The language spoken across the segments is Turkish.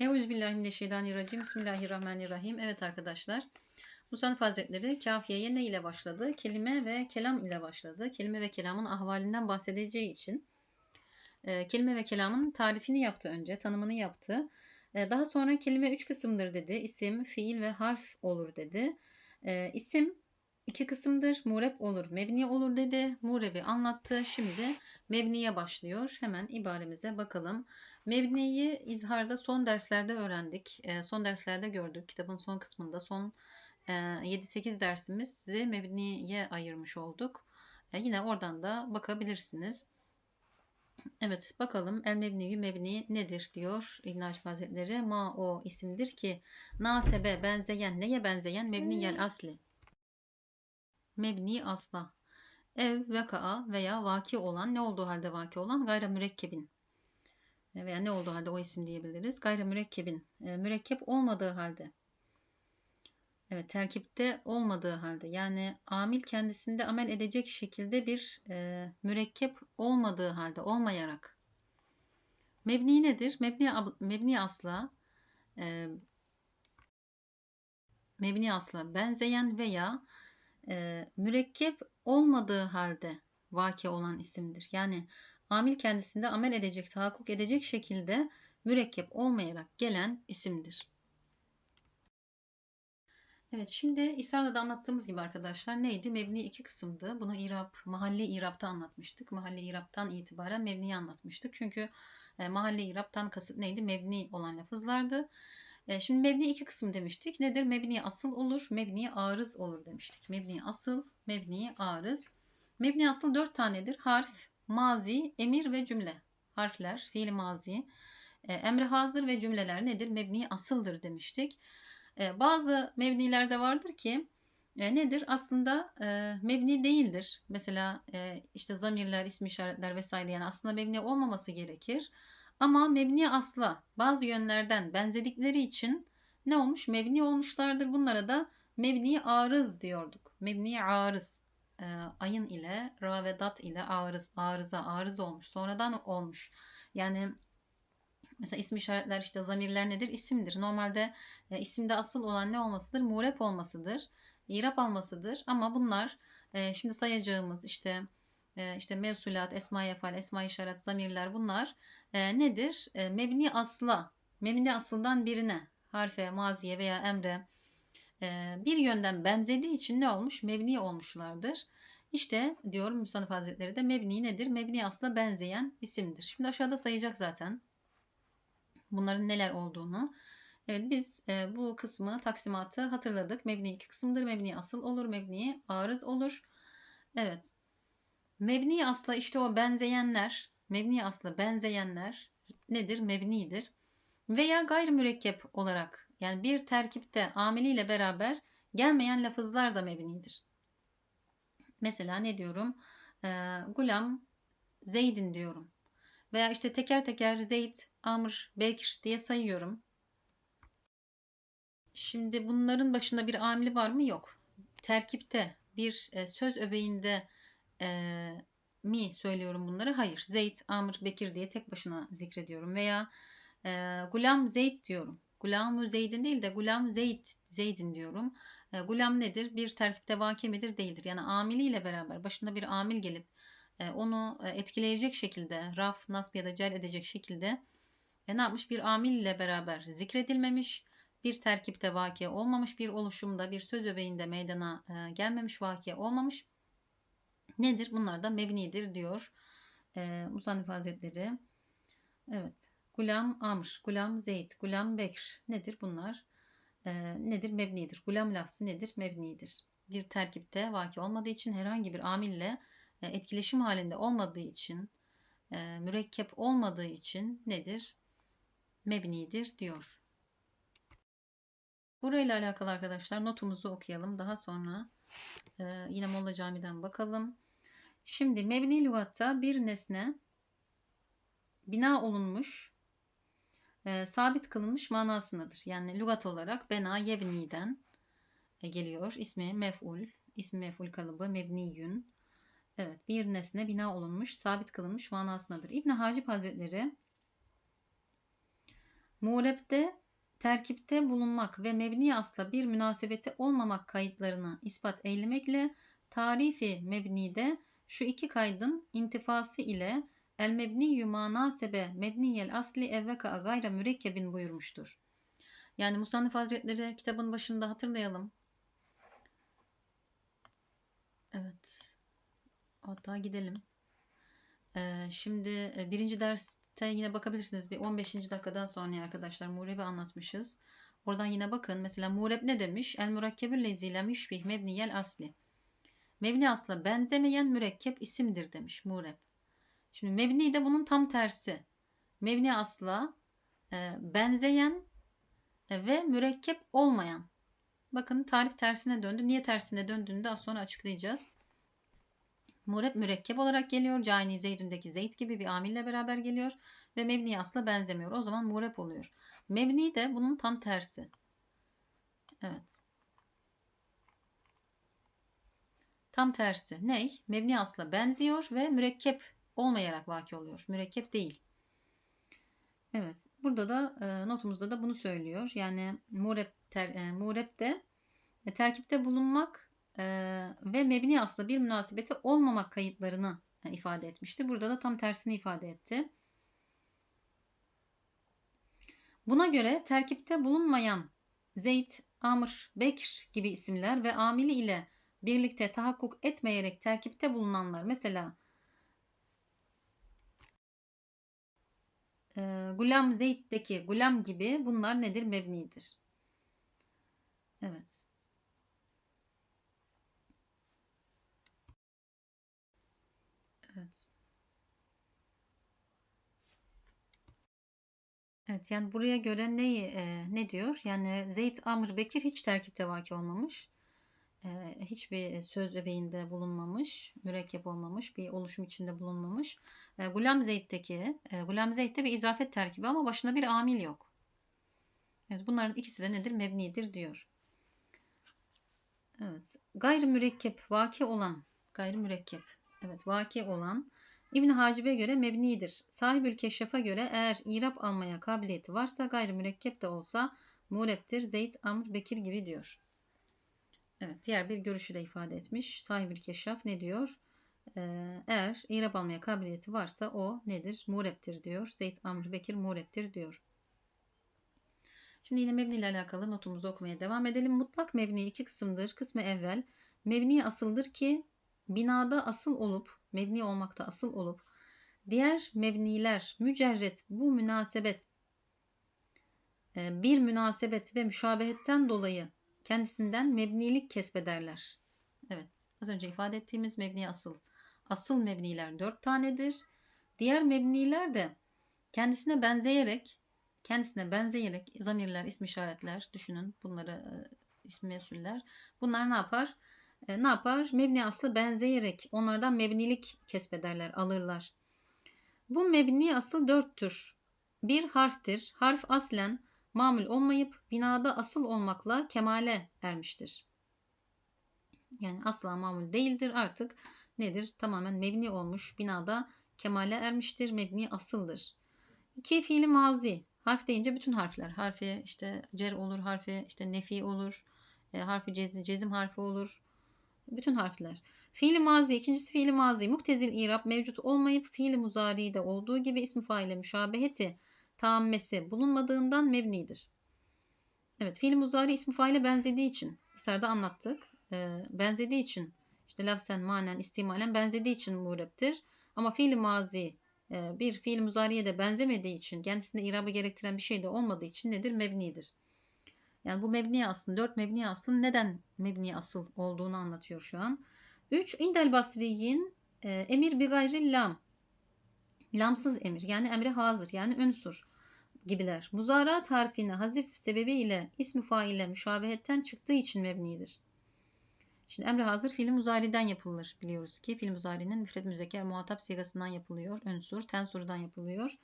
Euzubillahimineşşeytanirracim. Bismillahirrahmanirrahim. Evet arkadaşlar. Musannif Hazretleri kafiyeye ne ile başladı? Kelime ve kelam ile başladı. Kelime ve kelamın ahvalinden bahsedeceği için e, kelime ve kelamın tarifini yaptı önce, tanımını yaptı. E, daha sonra kelime üç kısımdır dedi. İsim, fiil ve harf olur dedi. E, isim iki kısımdır. Mureb olur, mebni olur dedi. Murebi anlattı. Şimdi mebniye başlıyor. Hemen ibaremize bakalım. Mebniyi izharda son derslerde öğrendik. E, son derslerde gördük. Kitabın son kısmında son e, 7-8 dersimizi mebniye ayırmış olduk. E, yine oradan da bakabilirsiniz. Evet bakalım el mebniyü mebni nedir diyor İbn Hacip Hazretleri. Ma o isimdir ki nasebe benzeyen neye benzeyen mebniyel asli. Mebni asla. Ev veka veya vaki olan ne olduğu halde vaki olan gayra mürekkebin veya ne olduğu halde o isim diyebiliriz. Gayri mürekkebin, e, mürekkep olmadığı halde. Evet, terkipte olmadığı halde yani amil kendisinde amel edecek şekilde bir e, mürekkep olmadığı halde, olmayarak. Mebni nedir? Mebni, mebni asla e, mebni asla benzeyen veya e, mürekkep olmadığı halde vaki olan isimdir. Yani amil kendisinde amel edecek, tahakkuk edecek şekilde mürekkep olmayarak gelen isimdir. Evet şimdi İsa'da da anlattığımız gibi arkadaşlar neydi? Mebni iki kısımdı. Bunu İrab, mahalli İrab'da anlatmıştık. Mahalli İrab'dan itibaren mebniyi anlatmıştık. Çünkü e, mahalli İrab'dan kasıt neydi? Mebni olan lafızlardı. E, şimdi mebni iki kısım demiştik. Nedir? Mebni asıl olur, mebni arız olur demiştik. Mebni asıl, mebni arız. Mebni asıl dört tanedir. Harf, mazi, emir ve cümle. Harfler, fiil mazi, e, emri hazır ve cümleler nedir? Mebni asıldır demiştik. E, bazı mebnilerde vardır ki nedir? Aslında mebni değildir. Mesela işte zamirler, isim işaretler vesaire yani aslında mebni olmaması gerekir. Ama mebni asla bazı yönlerden benzedikleri için ne olmuş? Mebni olmuşlardır. Bunlara da mebni arız diyorduk. Mebni arız e, ayın ile ra ve dat ile arız, arıza, arız olmuş. Sonradan olmuş. Yani mesela isim işaretler işte zamirler nedir? İsimdir. Normalde e, isimde asıl olan ne olmasıdır? Murep olmasıdır. İrap almasıdır. Ama bunlar e, şimdi sayacağımız işte e, işte mevsulat, esma yefal, esma işaret, zamirler bunlar e, nedir? E, mebni asla, mebni asıldan birine, harfe, maziye veya emre e, bir yönden benzediği için ne olmuş? Mebni olmuşlardır. İşte diyor Müsanif Hazretleri de mebni nedir? Mebni aslında benzeyen isimdir. Şimdi aşağıda sayacak zaten bunların neler olduğunu. Evet biz e, bu kısmı taksimatı hatırladık. Mebni iki kısımdır. Mebni asıl olur. Mebni arız olur. Evet. Mebni asla işte o benzeyenler, mebni asla benzeyenler nedir? Mebnidir. Veya gayrimürekkep olarak yani bir terkipte ameliyle beraber gelmeyen lafızlar da mebnidir. Mesela ne diyorum? E, gulam Zeydin diyorum. Veya işte teker teker Zeyd, Amr, Bekir diye sayıyorum. Şimdi bunların başında bir amili var mı? Yok. Terkipte bir e, söz öbeğinde e, mi söylüyorum bunları? Hayır. Zeyd, Amr, Bekir diye tek başına zikrediyorum. Veya e, Gulam Zeyd diyorum. Gulam Zeydin değil de Gulam Zeyd, Zeydin diyorum. E, gulam nedir? Bir terkipte vaki midir? Değildir. Yani amiliyle beraber başında bir amil gelip e, onu etkileyecek şekilde raf, nasb ya da cel edecek şekilde e, ne yapmış? Bir amil ile beraber zikredilmemiş, bir terkipte vaki olmamış, bir oluşumda, bir söz öbeğinde meydana e, gelmemiş vaki olmamış. Nedir? Bunlar da mebnidir diyor e, Musannif Hazretleri. Evet. Gulam Amr, Gulam Zeyd, Gulam Bekr nedir bunlar? E, nedir? Mebnidir. Gulam lafzı nedir? Mebnidir. Bir terkipte vaki olmadığı için herhangi bir amille e, etkileşim halinde olmadığı için, e, mürekkep olmadığı için nedir? Mebnidir diyor. Burayla alakalı arkadaşlar notumuzu okuyalım. Daha sonra e, yine Molla Cami'den bakalım. Şimdi mebni lügatta bir nesne bina olunmuş e, sabit kılınmış manasındadır. Yani lügat olarak bena yebni'den e, geliyor. İsmi mef'ul, ismi mef'ul kalıbı mebniyün. Evet, bir nesne bina olunmuş, sabit kılınmış manasındadır. İbn Hacip Hazretleri Murep'te terkipte bulunmak ve mebni asla bir münasebeti olmamak kayıtlarını ispat eylemekle tarifi mebnide şu iki kaydın intifası ile el mebniyü manasebe mebniyel asli evveka gayra mürekkebin buyurmuştur. Yani Musannif Hazretleri kitabın başında hatırlayalım. Evet. Hatta gidelim. Ee, şimdi e, birinci derste yine bakabilirsiniz. Bir 15. dakikadan sonra arkadaşlar Mureb'i anlatmışız. Oradan yine bakın. Mesela Mureb ne demiş? El mürekkebül lezilem yüşbih mebniyel asli. Mebni asla benzemeyen mürekkep isimdir demiş Mureb. Şimdi mebni de bunun tam tersi. Mebni asla e, benzeyen e, ve mürekkep olmayan. Bakın tarif tersine döndü. Niye tersine döndüğünü daha sonra açıklayacağız. Mureb mürekkep olarak geliyor. Cani Zeydündeki Zeyd gibi bir amille beraber geliyor. Ve mebni asla benzemiyor. O zaman mureb oluyor. Mebni de bunun tam tersi. Evet. Tam tersi. Ney? Mebni asla benziyor ve mürekkep olmayarak vaki oluyor. Mürekkep değil. Evet. Burada da e, notumuzda da bunu söylüyor. Yani mureb, ter, e, mureb de e, terkipte bulunmak ve mebni asla bir münasebeti olmamak kayıtlarını ifade etmişti. Burada da tam tersini ifade etti. Buna göre terkipte bulunmayan Zeyd, Amr, Bekr gibi isimler ve amili ile birlikte tahakkuk etmeyerek terkipte bulunanlar mesela e, Gulam Zeyd'deki Gulam gibi bunlar nedir? Mebnidir. Evet. Evet. Evet yani buraya göre neyi e, ne diyor? Yani Zeyd, Amr, Bekir hiç terkipte vaki olmamış. E, hiçbir söz öbeğinde bulunmamış. Mürekkep olmamış. Bir oluşum içinde bulunmamış. E, Gulam Zeyd'deki e, Gulam Zeyd'de bir izafet terkibi ama başına bir amil yok. Evet bunların ikisi de nedir? Mebnidir diyor. Evet. Gayri mürekkep vaki olan gayri mürekkep. Evet vaki olan İbn Hacib'e göre mebnidir. Sahibül Keşşaf'a göre eğer irap almaya kabiliyeti varsa gayri mürekkep de olsa mureptir. Zeyd, Amr, Bekir gibi diyor. Evet, diğer bir görüşü de ifade etmiş. Sahibül Keşşaf ne diyor? Ee, eğer irap almaya kabiliyeti varsa o nedir? Mureptir diyor. Zeyd, Amr, Bekir mureptir diyor. Şimdi yine mebni ile alakalı notumuzu okumaya devam edelim. Mutlak mebni iki kısımdır. Kısmı evvel mebni asıldır ki binada asıl olup, mebni olmakta asıl olup, diğer mebniler mücerret bu münasebet e, bir münasebet ve müşabehetten dolayı kendisinden mebnilik kesbederler. Evet, az önce ifade ettiğimiz mebni asıl. Asıl mebniler dört tanedir. Diğer mebniler de kendisine benzeyerek, kendisine benzeyerek zamirler, isim işaretler, düşünün bunları e, ismi mesuller. Bunlar ne yapar? e, ne yapar? Mebni aslı benzeyerek onlardan mebnilik kesbederler, alırlar. Bu mebni asıl dört tür. Bir harftir. Harf aslen mamul olmayıp binada asıl olmakla kemale ermiştir. Yani asla mamul değildir artık nedir? Tamamen mebni olmuş binada kemale ermiştir. Mebni asıldır. İki fiili mazi. Harf deyince bütün harfler. Harfi işte cer olur, harfi işte nefi olur, e, harfi cezim, cezim harfi olur, bütün harfler. Fiili mazi, ikincisi fiili mazi. Muktezil irab mevcut olmayıp fiili muzari'de olduğu gibi ismi faile müşabeheti taammesi bulunmadığından mebnidir. Evet fiili muzari ismi faile benzediği için İsar'da anlattık. E, benzediği için işte lafzen, manen, istimalen benzediği için murebtir. Ama fiili mazi e, bir fiil muzariye de benzemediği için kendisinde irabı gerektiren bir şey de olmadığı için nedir? Mebnidir. Yani bu mebni aslın, dört mebni aslın neden mebni asıl olduğunu anlatıyor şu an. 3. İndel basriyin e, emir bi gayri lam. Lamsız emir yani emre hazır yani ünsur gibiler. Muzarat harfine hazif sebebi ile ismi faile müşabehetten çıktığı için mebnidir. Şimdi emre hazır fiil muzariden yapılır biliyoruz ki. Fiil muzarinin müfred müzekker muhatap sigasından yapılıyor. Ünsur, tensurdan yapılıyor.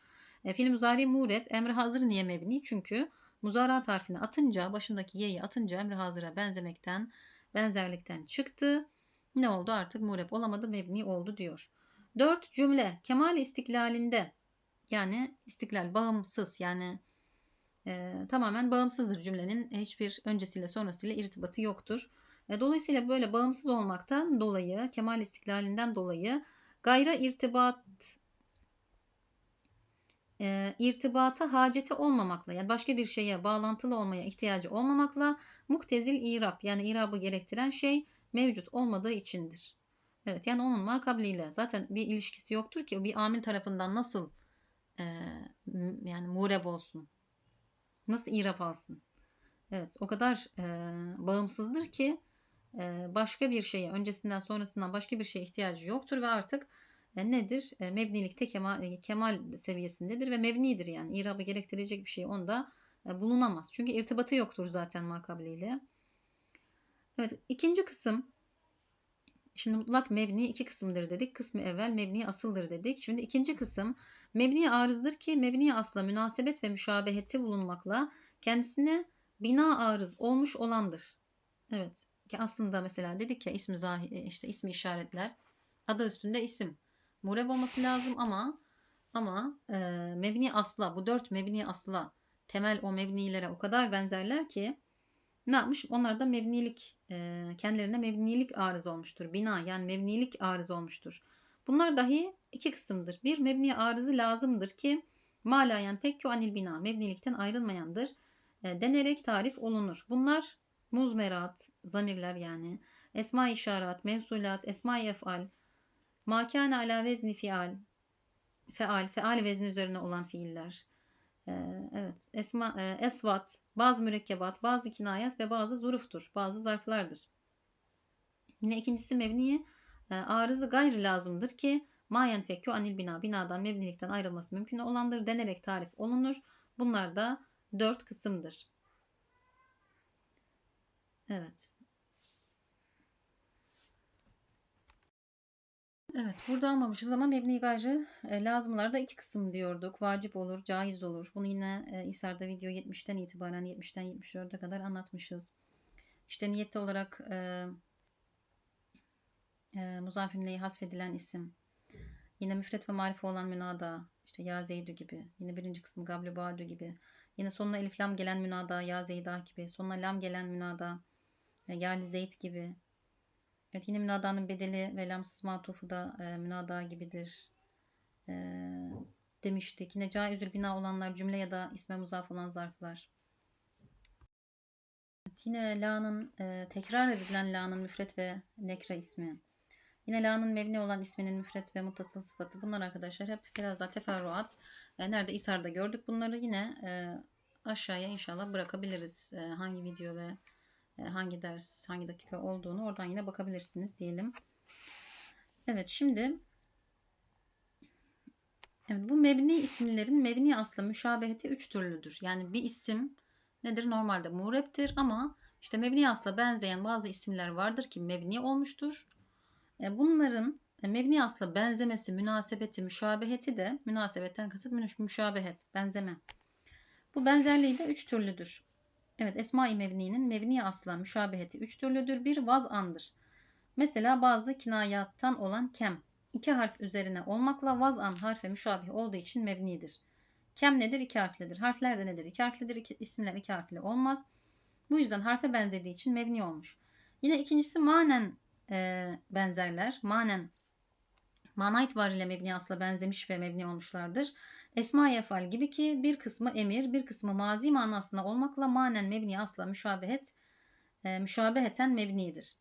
E, fiil muzari murep, emre hazır niye mebni? Çünkü Muzarat harfini atınca, başındaki y'yi atınca emri hazıra benzemekten, benzerlikten çıktı. Ne oldu? Artık murep olamadı, mebni oldu diyor. 4. Cümle kemal istiklalinde yani istiklal bağımsız yani e, tamamen bağımsızdır cümlenin hiçbir öncesiyle sonrasıyla irtibatı yoktur. E, dolayısıyla böyle bağımsız olmaktan dolayı, kemal istiklalinden dolayı gayra irtibat e, irtibata haceti olmamakla yani başka bir şeye bağlantılı olmaya ihtiyacı olmamakla muktezil irab yani irabı gerektiren şey mevcut olmadığı içindir. Evet yani onun makabliyle zaten bir ilişkisi yoktur ki bir amil tarafından nasıl e, yani mureb olsun. Nasıl irab alsın. Evet o kadar e, bağımsızdır ki e, başka bir şeye öncesinden sonrasından başka bir şeye ihtiyacı yoktur ve artık e, nedir? E, mebnilikte kemal, e, kemal seviyesindedir ve mebnidir yani. İrabı gerektirecek bir şey onda e, bulunamaz. Çünkü irtibatı yoktur zaten makabliyle. Evet ikinci kısım Şimdi mutlak mebni iki kısımdır dedik. Kısmı evvel mebni asıldır dedik. Şimdi ikinci kısım mebni arızdır ki mebni asla münasebet ve müşabeheti bulunmakla kendisine bina arız olmuş olandır. Evet ki aslında mesela dedik ya ismi zahir, işte ismi işaretler adı üstünde isim. Mureb olması lazım ama ama e, mebni asla bu dört mebni asla temel o mebnilere o kadar benzerler ki ne yapmış? Onlar da mebnilik e, kendilerine mebnilik arız olmuştur. Bina yani mebnilik arız olmuştur. Bunlar dahi iki kısımdır. Bir mebni arızı lazımdır ki malayen pekku anil bina mebnilikten ayrılmayandır. E, denerek tarif olunur. Bunlar muzmerat, zamirler yani, esma işaret, mevsulat, esma efal, makane ala vezni fial, feal, feal vezni üzerine olan fiiller. Ee, evet, esma, e, esvat, bazı mürekkebat, bazı kinayet ve bazı zuruftur, bazı zarflardır. Yine ikincisi mebniye e, arızı gayri lazımdır ki mayen fekkü anil bina, binadan mebnilikten ayrılması mümkün olandır denerek tarif olunur. Bunlar da dört kısımdır. Evet. Evet, burada almamışız ama mebni gayrı e, lazımlarda iki kısım diyorduk. Vacip olur, caiz olur. Bunu yine e, İsar'da video 70'ten itibaren 70'ten 74'e kadar anlatmışız. İşte niyette olarak e, e, muzafimleyi hasfedilen isim. Yine müfret ve marife olan münada. işte ya zeydü gibi. Yine birinci kısmı gable badu gibi. Yine sonuna elif lam gelen münada ya zeyda gibi. Sonuna lam gelen münada e, ya li zeyd gibi. Evet yine münadanın bedeli ve lamsız matufu da e, münada gibidir. E, demiştik. Yine caizül bina olanlar cümle ya da isme muzaf olan zarflar. Evet, yine la'nın e, tekrar edilen la'nın müfret ve nekra ismi. Yine la'nın mebni olan isminin müfret ve mutasıl sıfatı. Bunlar arkadaşlar hep biraz daha teferruat. E, nerede İsar'da gördük bunları yine e, aşağıya inşallah bırakabiliriz. E, hangi video ve hangi ders, hangi dakika olduğunu oradan yine bakabilirsiniz diyelim. Evet şimdi evet, bu mebni isimlerin mebni asla müşabeheti üç türlüdür. Yani bir isim nedir? Normalde mureptir ama işte mebni asla benzeyen bazı isimler vardır ki mebni olmuştur. E, bunların e, mebni asla benzemesi, münasebeti, müşabeheti de münasebetten kasıt müşabehet, benzeme. Bu benzerliği de üç türlüdür. Evet Esma-i Mevni'nin mevni asla müşabeheti üç türlüdür. Bir vaz'andır. Mesela bazı kinayattan olan kem. iki harf üzerine olmakla vaz'an harfe müşabih olduğu için mevnidir. Kem nedir? İki harflidir. Harfler de nedir? İki harflidir. İki, isimler iki harfli olmaz. Bu yüzden harfe benzediği için mevni olmuş. Yine ikincisi manen e, benzerler. Manen mana itibariyle mebni asla benzemiş ve mebni olmuşlardır. Esma-i efal gibi ki bir kısmı emir, bir kısmı mazi manasında olmakla manen mebni asla müşabehet, e, müşabeheten mebnidir.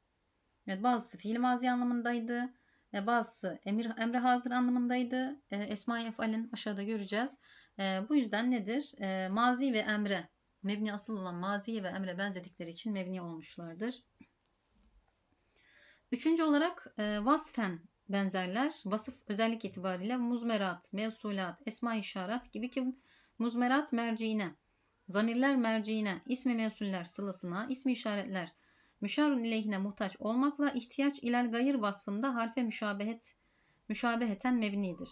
Evet, bazısı fiil mazi anlamındaydı. E, bazısı emir, emre hazır anlamındaydı. E, Esma-i efalin aşağıda göreceğiz. E, bu yüzden nedir? E, mazi ve emre, mebni asıl olan mazi ve emre benzedikleri için mebni olmuşlardır. Üçüncü olarak e, vasfen benzerler vasıf özellik itibariyle muzmerat, mevsulat, esma işaret gibi ki muzmerat merciine, zamirler merciine, ismi mevsuller sılasına, ismi işaretler müşarun ileyhine muhtaç olmakla ihtiyaç ilel gayır vasfında harfe müşabehet, müşabeheten mebnidir.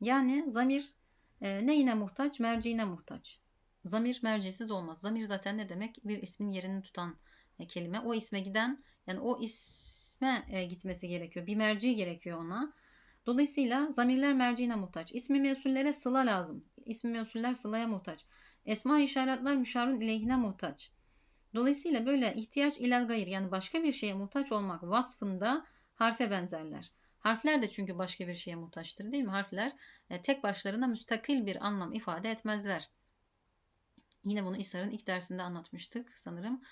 Yani zamir e, neyine muhtaç? Merciine muhtaç. Zamir mercisiz olmaz. Zamir zaten ne demek? Bir ismin yerini tutan e, kelime. O isme giden yani o is isme e, gitmesi gerekiyor. Bir merci gerekiyor ona. Dolayısıyla zamirler merciğine muhtaç. İsmi mevsullere sıla lazım. İsmi mevsuller sılaya muhtaç. Esma işaretler müşarun ileyhine muhtaç. Dolayısıyla böyle ihtiyaç ilal gayr yani başka bir şeye muhtaç olmak vasfında harfe benzerler. Harfler de çünkü başka bir şeye muhtaçtır değil mi? Harfler e, tek başlarına müstakil bir anlam ifade etmezler. Yine bunu İsar'ın ilk dersinde anlatmıştık sanırım.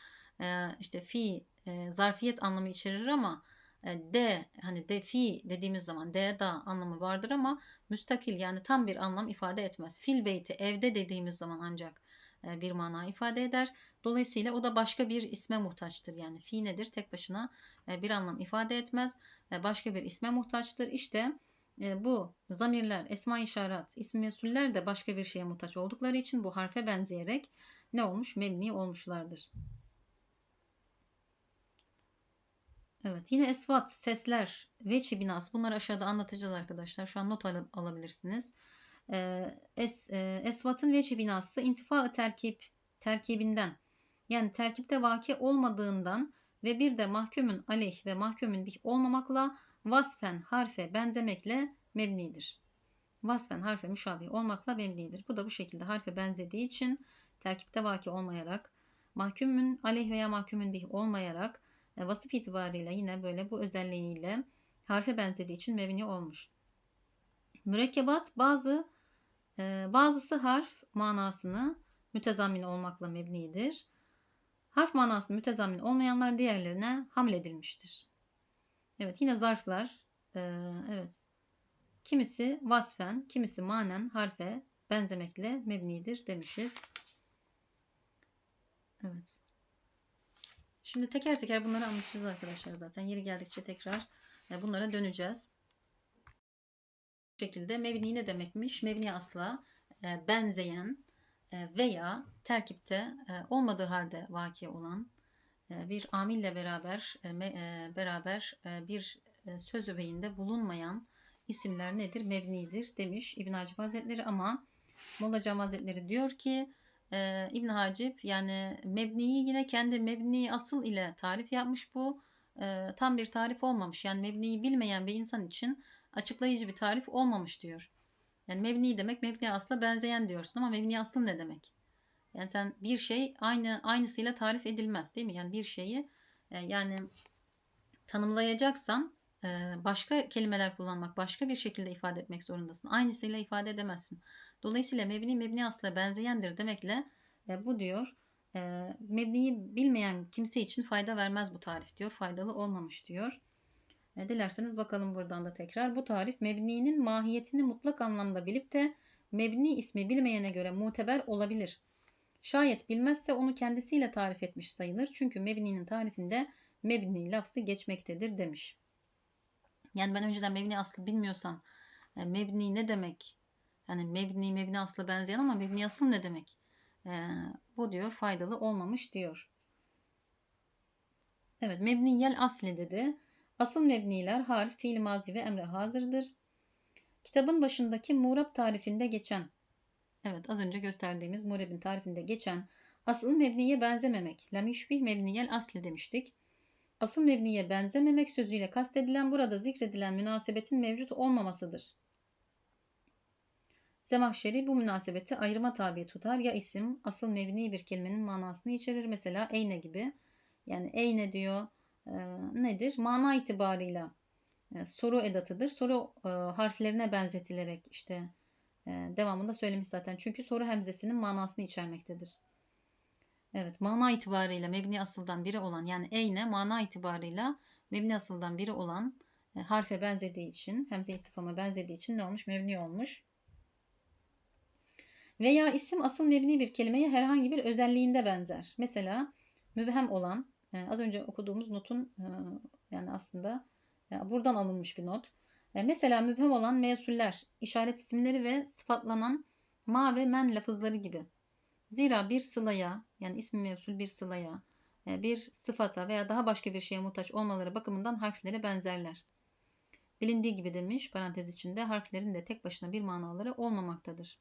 E, işte fi e, zarfiyet anlamı içerir ama e, de hani de fi dediğimiz zaman de da anlamı vardır ama müstakil yani tam bir anlam ifade etmez. Fil beyti evde dediğimiz zaman ancak e, bir mana ifade eder. Dolayısıyla o da başka bir isme muhtaçtır. Yani fi nedir? Tek başına e, bir anlam ifade etmez. Başka bir isme muhtaçtır. İşte bu zamirler, esma işaret, isim mesuller de başka bir şeye muhtaç oldukları için bu harfe benzeyerek ne olmuş? Mebni olmuşlardır. Evet yine esvat, sesler, veçi binas bunları aşağıda anlatacağız arkadaşlar. Şu an not al alabilirsiniz. Ee, es, e, esvatın veçi binası intifa terkip terkibinden yani terkipte vaki olmadığından ve bir de mahkumun aleyh ve mahkumun bih olmamakla vasfen harfe benzemekle mebnidir. Vasfen harfe müşabih olmakla mebnidir. Bu da bu şekilde harfe benzediği için terkipte vaki olmayarak mahkumun aleyh veya mahkumun bih olmayarak vasıf itibariyle yine böyle bu özelliğiyle harfe benzediği için mebni olmuş. Mürekkebat bazı e, bazısı harf manasını mütezammin olmakla mebnidir. Harf manasını mütezammin olmayanlar diğerlerine hamledilmiştir. Evet yine zarflar e, evet kimisi vasfen kimisi manen harfe benzemekle mebnidir demişiz. Evet. Şimdi teker teker bunları anlatacağız arkadaşlar zaten. Yeri geldikçe tekrar e, bunlara döneceğiz. Bu şekilde mebni ne demekmiş? Mebni asla e, benzeyen e, veya terkipte olmadığı halde vaki olan bir amille beraber beraber bir söz öbeğinde bulunmayan isimler nedir? Mebnidir demiş İbn Hacip Hazretleri ama Molla Cam Hazretleri diyor ki e, İbn Hacip yani mebniyi yine kendi mebni asıl ile tarif yapmış bu. E, tam bir tarif olmamış. Yani mebniyi bilmeyen bir insan için açıklayıcı bir tarif olmamış diyor. Yani mebni demek mebni asla benzeyen diyorsun ama mebni asıl ne demek? Yani sen bir şey aynı aynısıyla tarif edilmez değil mi? Yani bir şeyi e, yani tanımlayacaksan başka kelimeler kullanmak, başka bir şekilde ifade etmek zorundasın. Aynısıyla ifade edemezsin. Dolayısıyla mebni mebni asla benzeyendir demekle e, bu diyor e, mebniyi bilmeyen kimse için fayda vermez bu tarif diyor. Faydalı olmamış diyor. E, dilerseniz bakalım buradan da tekrar. Bu tarif mebninin mahiyetini mutlak anlamda bilip de mebni ismi bilmeyene göre muteber olabilir. Şayet bilmezse onu kendisiyle tarif etmiş sayılır. Çünkü mebninin tarifinde mebni lafzı geçmektedir demiş. Yani ben önceden mebni aslı bilmiyorsam e, mebni ne demek? Yani mebni mebni aslı benzeyen ama mebni asıl ne demek? E, bu diyor faydalı olmamış diyor. Evet mebniyel asli dedi. Asıl mebniler harf, fiil mazi ve emre hazırdır. Kitabın başındaki murab tarifinde geçen, evet az önce gösterdiğimiz murebin tarifinde geçen asıl mebniye benzememek, lam yushbih mebniyel asli demiştik. Asıl mebniye benzememek sözüyle kastedilen burada zikredilen münasebetin mevcut olmamasıdır. Zemahşeri bu münasebeti ayrıma tabi tutar. Ya isim asıl mebni bir kelimenin manasını içerir. Mesela eyne gibi. Yani eyne diyor e, nedir? Mana itibarıyla e, soru edatıdır. Soru e, harflerine benzetilerek işte e, devamında söylemiş zaten. Çünkü soru hemzesinin manasını içermektedir. Evet mana itibarıyla mebni asıldan biri olan yani eyne mana itibarıyla mebni asıldan biri olan e, harfe benzediği için hemze istifama benzediği için ne olmuş? Mebni olmuş. Veya isim asıl mebni bir kelimeye herhangi bir özelliğinde benzer. Mesela mübhem olan e, az önce okuduğumuz notun e, yani aslında e, buradan alınmış bir not. E, mesela mübhem olan mevsuller, işaret isimleri ve sıfatlanan ma ve men lafızları gibi. Zira bir sılaya yani ismi mevsul bir sılaya, e, bir sıfata veya daha başka bir şeye muhtaç olmaları bakımından harflere benzerler. Bilindiği gibi demiş parantez içinde harflerin de tek başına bir manaları olmamaktadır.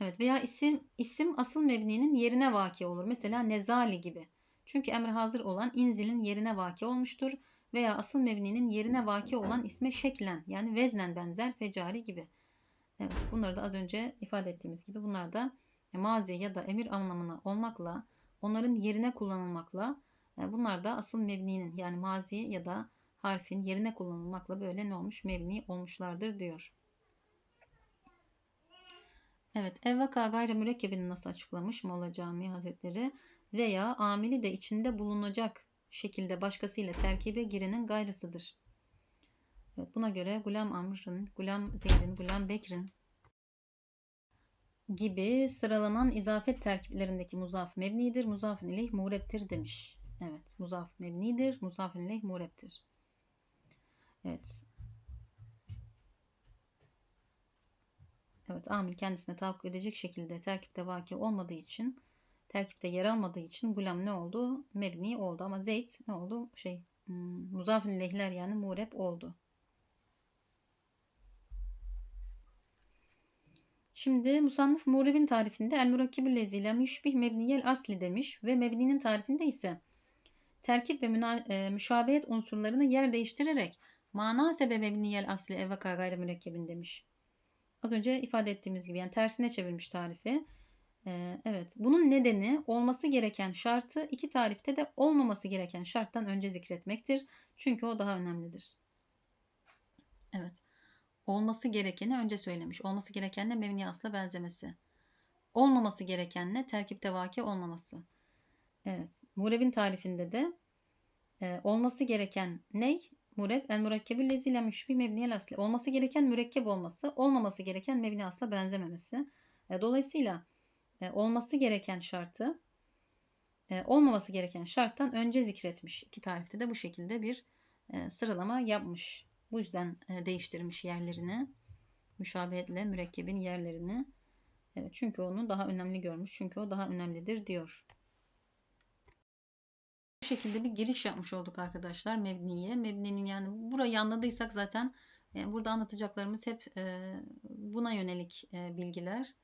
Evet veya isim isim asıl mebninin yerine vaki olur. Mesela nezali gibi. Çünkü emri hazır olan inzilin yerine vaki olmuştur. veya asıl mebninin yerine vaki olan isme şeklen yani veznen benzer fecari gibi. Evet, bunları da az önce ifade ettiğimiz gibi bunlar da mazi ya da emir anlamına olmakla onların yerine kullanılmakla e, bunlar da asıl mebninin yani mazi ya da harfin yerine kullanılmakla böyle ne olmuş? Mebni olmuşlardır diyor. Evet, evvaka gayri mürekkebini nasıl açıklamış Molla Camii Hazretleri? Veya amili de içinde bulunacak şekilde başkasıyla terkibe girenin gayrısıdır. Evet, buna göre Gulam Amr'ın, Gulam Zeyd'in, Gulam Bekir'in gibi sıralanan izafet terkiplerindeki muzaf mebnidir, muzafın ileyh murebtir demiş. Evet, muzaf mebnidir, muzafın ileyh murebtir. Evet. Evet, amil kendisine tahakkuk edecek şekilde terkipte vaki olmadığı için, terkipte yer almadığı için gulam ne oldu? Mebni oldu ama Zeyd ne oldu? Şey, hmm, muzafin ileyhler yani mureb oldu. Şimdi musannıf murebin tarifinde el mürekkebül lezile müşbih mebniyel asli demiş ve mebninin tarifinde ise terkip ve e, müşabehet unsurlarını yer değiştirerek mana sebebe mebniyel asli evvaka gayri mürekkebin demiş. Az önce ifade ettiğimiz gibi yani tersine çevirmiş tarifi. Ee, evet bunun nedeni olması gereken şartı iki tarifte de olmaması gereken şarttan önce zikretmektir. Çünkü o daha önemlidir. Evet. Olması gerekeni önce söylemiş. Olması gerekenle mevni asla benzemesi. Olmaması gerekenle terkipte vaki olmaması. Evet. Mureb'in tarifinde de e, olması gereken ney? Mureb el mürekkebül lezile müşbih mebniyel asli. Olması gereken mürekkep olması, olmaması gereken mebni asla benzememesi. E, dolayısıyla e, olması gereken şartı e, olmaması gereken şarttan önce zikretmiş. İki tarifte de bu şekilde bir e, sıralama yapmış. Bu yüzden e, değiştirmiş yerlerini. Müşabehetle mürekkebin yerlerini. Evet, çünkü onu daha önemli görmüş. Çünkü o daha önemlidir diyor. Bu şekilde bir giriş yapmış olduk arkadaşlar Mebni'ye. Mebni'nin yani burayı anladıysak zaten e, burada anlatacaklarımız hep e, buna yönelik bilgiler.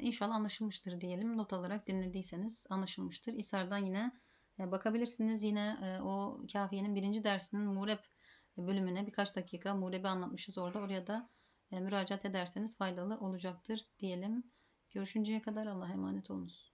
İnşallah anlaşılmıştır diyelim. Not alarak dinlediyseniz anlaşılmıştır. İsar'dan yine bakabilirsiniz. Yine o kafiyenin birinci dersinin mureb bölümüne birkaç dakika murebi anlatmışız orada. Oraya da müracaat ederseniz faydalı olacaktır diyelim. Görüşünceye kadar Allah'a emanet olunuz.